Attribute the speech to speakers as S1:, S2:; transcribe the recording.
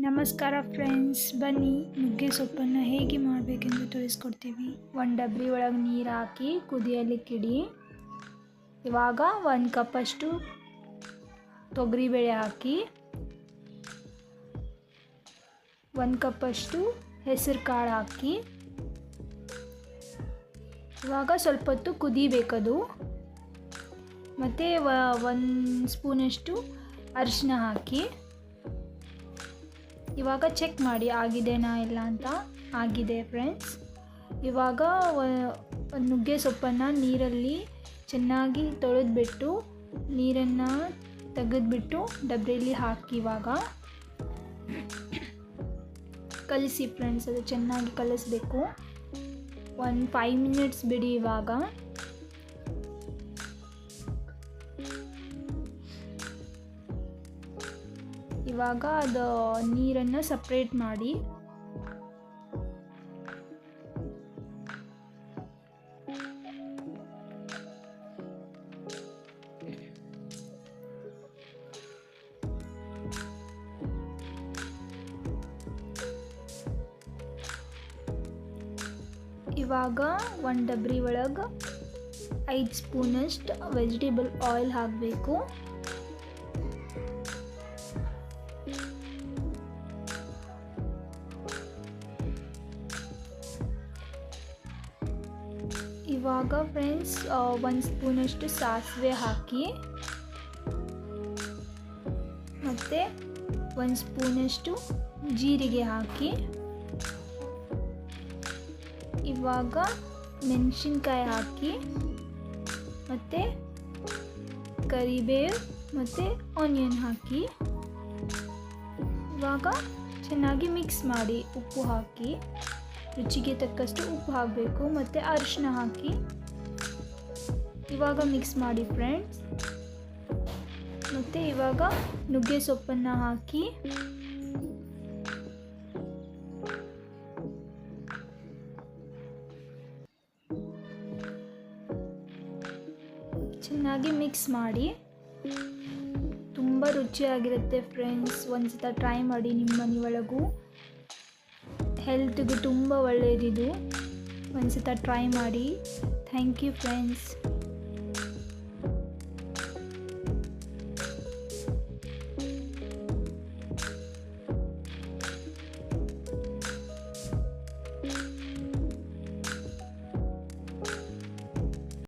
S1: ನಮಸ್ಕಾರ ಫ್ರೆಂಡ್ಸ್, ಬನ್ನಿ ನುಗ್ಗೆ ಸೊಪ್ಪನ್ನು ಹೇಗೆ ಮಾಡಬೇಕೆಂದು ತೋರಿಸ್ಕೊಡ್ತೀವಿ ಒಂದು ಡಬ್ರಿ ಒಳಗೆ ನೀರು ಹಾಕಿ ಕುದಿಯಲಿಕ್ಕಿಡಿ ಇವಾಗ ಒಂದು ಕಪ್ಪಷ್ಟು ತೊಗರಿಬೇಳೆ ಹಾಕಿ, ಒಂದು ಕಪ್ಪಷ್ಟು ಹೆಸರು ಕಾಳು ಹಾಕಿ. ಇವಾಗ ಸ್ವಲ್ಪ ಹೊತ್ತು ಕುದಿಬೇಕದು. ಮತ್ತು ಒಂದು ಸ್ಪೂನಷ್ಟು ಅರಿಶಿನ ಹಾಕಿ. ಇವಾಗ ಚೆಕ್ ಮಾಡಿ, ಆಗಿದೆನಾ ಇಲ್ಲ ಅಂತ? ಆಗಿದೆ ಫ್ರೆಂಡ್ಸ್ ಇವಾಗ ನುಗ್ಗೆ ಸೊಪ್ಪನ್ನು ನೀರಲ್ಲಿ ಚೆನ್ನಾಗಿ ತೊಳೆದ್ಬಿಟ್ಟು, ನೀರನ್ನು ತೆಗೆದ್ಬಿಟ್ಟು ಡಬ್ರಿಯಲ್ಲಿ ಹಾಕಿ ಇವಾಗ. ಕಲಿಸಿ ಫ್ರೆಂಡ್ಸ್ ಅದು ಚೆನ್ನಾಗಿ ಕಲಿಸ್ಬೇಕು. ಒಂದು ಫೈವ್ ಮಿನಿಟ್ಸ್ ಬಿಡಿ ಇವಾಗ. ಇವಾಗ ಅದು ನೀರನ್ನು ಸಪ್ರೇಟ್ ಮಾಡಿ. ಇವಾಗ ಒಂದು ಡಬ್ರಿ ಒಳಗೆ ಐದು ಸ್ಪೂನಷ್ಟು ವೆಜಿಟೇಬಲ್ ಆಯಿಲ್ ಹಾಕಬೇಕು. ಇವಾಗ ಫ್ರೆಂಡ್ಸ್ ಒಂದು ಸ್ಪೂನಷ್ಟು ಸಾಸಿವೆ ಹಾಕಿ. ಮತ್ತು ಒಂದು ಸ್ಪೂನಷ್ಟು ಜೀರಿಗೆ ಹಾಕಿ. ಇವಾಗ ಮೆಣಸಿನ್ಕಾಯಿ ಹಾಕಿ. ಮತ್ತು ಕರಿಬೇವು ಮತ್ತು ಆನಿಯನ್ ಹಾಕಿ. ಇವಾಗ ಚೆನ್ನಾಗಿ ಮಿಕ್ಸ್ ಮಾಡಿ ಉಪ್ಪು ಹಾಕಿ. ರುಚಿಗೆ ತಕ್ಕಷ್ಟು ಉಪ್ಪು ಹಾಕಬೇಕು ಮತ್ತು ಅರಿಶಿನ ಹಾಕಿ. ಇವಾಗ ಮಿಕ್ಸ್ ಮಾಡಿ ಫ್ರೆಂಡ್ಸ್ ಮತ್ತು ಇವಾಗ ನುಗ್ಗೆ ಸೊಪ್ಪನ್ನು ಹಾಕಿ. ಚೆನ್ನಾಗಿ ಮಿಕ್ಸ್ ಮಾಡಿ. ತುಂಬ ರುಚಿಯಾಗಿರುತ್ತೆ ಫ್ರೆಂಡ್ಸ್ ಒಂದು ಸತ ಟ್ರೈ ಮಾಡಿ ನಿಮ್ಮ ಮನೆಯೊಳಗೂ ಹೆಲ್ತ್ಗೂ ತುಂಬ ಒಳ್ಳೆಯದಿದೆ ಒಂದು ಸತ ಟ್ರೈ ಮಾಡಿ. Thank you friends